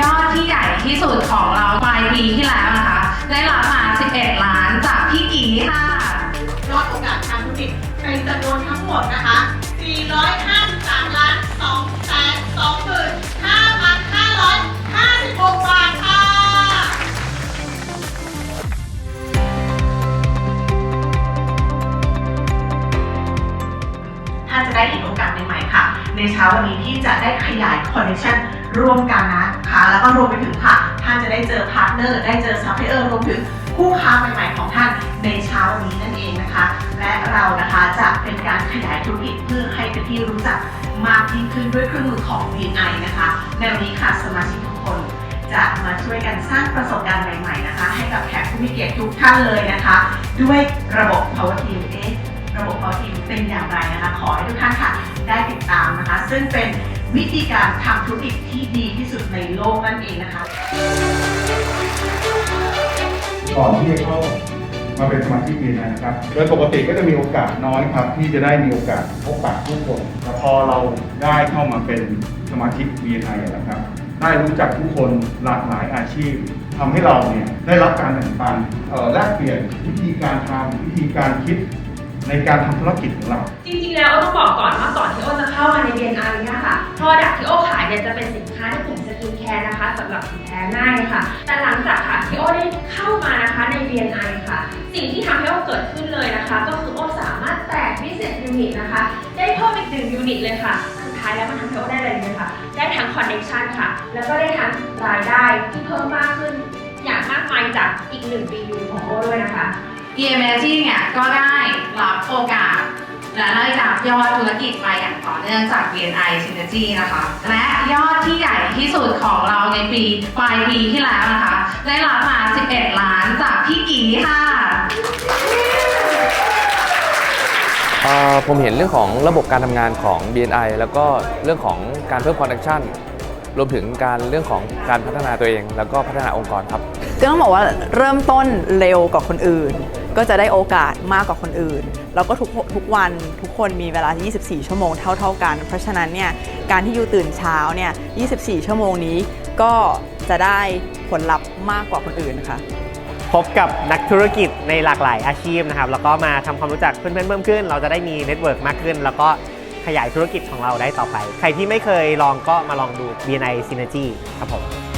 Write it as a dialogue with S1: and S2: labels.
S1: ยอดที่ใหญ่ที่สุดของเราปลายปีที่แล้วนะคะ ได้รับมา 11 ล้านจากพี่กีค่ะ
S2: ยอดโอกาสทางธุรกิจเป็นจำนวนทั้งหมดนะคะ 4 5 ท่านจะได้เห็นโอกาสใหม่ๆค่ะ ในเช้าวันนี้ที่จะได้ขยายคอนเนคชั่นร่วมกันนะคะแล้วก็รวมไปถึงค่ะ ท่านจะได้เจอพาร์ทเนอร์ได้เจอซัพพลายเออร์รวมถึงคู่ค้าใหม่ๆของท่านในเช้าวันนี้นั่นเองนะคะ และเรานะคะจะเป็นการขยายธุรกิจเพื่อให้เป็นที่รู้จักมากยิ่งขึ้นด้วยเครื่องมือของ VNI นะคะในวันนี้ค่ะสมาชิกทุกคนจะมาช่วยกันสร้างประสบการณ์ใหม่ๆนะคะ ให้กับแขกผู้มีเกียรติทุกท่านเลยนะคะ ด้วยระบบ Power Team เป็นอย่างไรนะคะ ขอให้ทุกท่านค่ะได้ติดตามนะคะ ซึ่งเป็นวิธีการทำธุรกิจที่ดีที่สุดในโลกนั่นเองนะคะ
S3: ก่อนที่จะเข้ามาเป็นสมาชิก BNI นะครับ โดยปกติก็จะมีโอกาสน้อยครับ ที่จะได้มีโอกาสพบปะผู้คนแต่พอเราได้เข้ามาเป็นสมาชิก BNI นะครับ ได้รู้จักผู้คนหลากหลายอาชีพทำให้เราเนี่ยได้รับการแบ่งปันแลกเปลี่ยนวิธีการทำวิธีการคิด ในการทำธุรกิจของเรา
S4: จริงๆ แล้วโอ้ต้องบอกก่อนว่าก่อนที่โอจะเข้ามาใน BNI เนี่ยค่ะ Product ที่โอขายเนี่ยจะเป็นสินค้าในกลุ่มสกินแคร์นะคะสำหรับผิวแพ้ง่ายค่ะ แต่หลังจากค่ะที่โอได้เข้ามานะคะใน BNI ค่ะ สิ่งที่ทำให้โอเกิดขึ้นเลยนะคะ ก็คือโอสามารถแตก business unit นะคะ ได้เพิ่มอีกหนึ่ง unit เลยค่ะสุดท้ายแล้วมันทำให้โอได้อะไรเลยค่ะ ได้ทั้ง connection ค่ะ แล้วก็ได้ทั้งรายได้ที่เพิ่มมากขึ้นอย่างมากมายจากอีกหนึ่งปียูของโอด้วยนะคะ
S1: EMG เนี่ยก็ได้รับโอกาส และได้รับยอดธุรกิจมาอย่างต่อเนื่องจาก BNI Synergy นะคะ และยอดที่ใหญ่ที่สุดของเราในปีปลายปีที่แล้วนะคะ ได้รับมา 11 ล้านจากพี่กีค่ะ
S5: เอ่อผมเห็นเรื่องของระบบการทำงานของ BNI แล้วก็เรื่องของการเพิ่มคอนเนคชั่นรวมถึงการเรื่องของการพัฒนาตัวเอง แล้วก็พัฒนาองค์กรครับ
S6: ก็ต้องบอกว่าเริ่มต้นเร็วกว่าคนอื่น ก็จะได้โอกาสมากกว่าคนอื่น แล้วก็ทุกทุกวันทุกคนมีเวลา 24 ชั่วโมงเท่าๆกัน เพราะฉะนั้นเนี่ยการที่ยูตื่นเช้าเนี่ย 24 ชั่วโมงนี้ก็จะได้ผลลัพธ์มากกว่าคนอื่นนะคะ
S7: พบกับนักธุรกิจในหลากหลายอาชีพนะครับ แล้วก็มาทำความรู้จักเพื่อนๆเพิ่มขึ้น เราจะได้มีเน็ตเวิร์กมากขึ้น แล้วก็ขยายธุรกิจของเราได้ต่อไป ใครที่ไม่เคยลองก็มาลองดู BNI Synergy ครับผม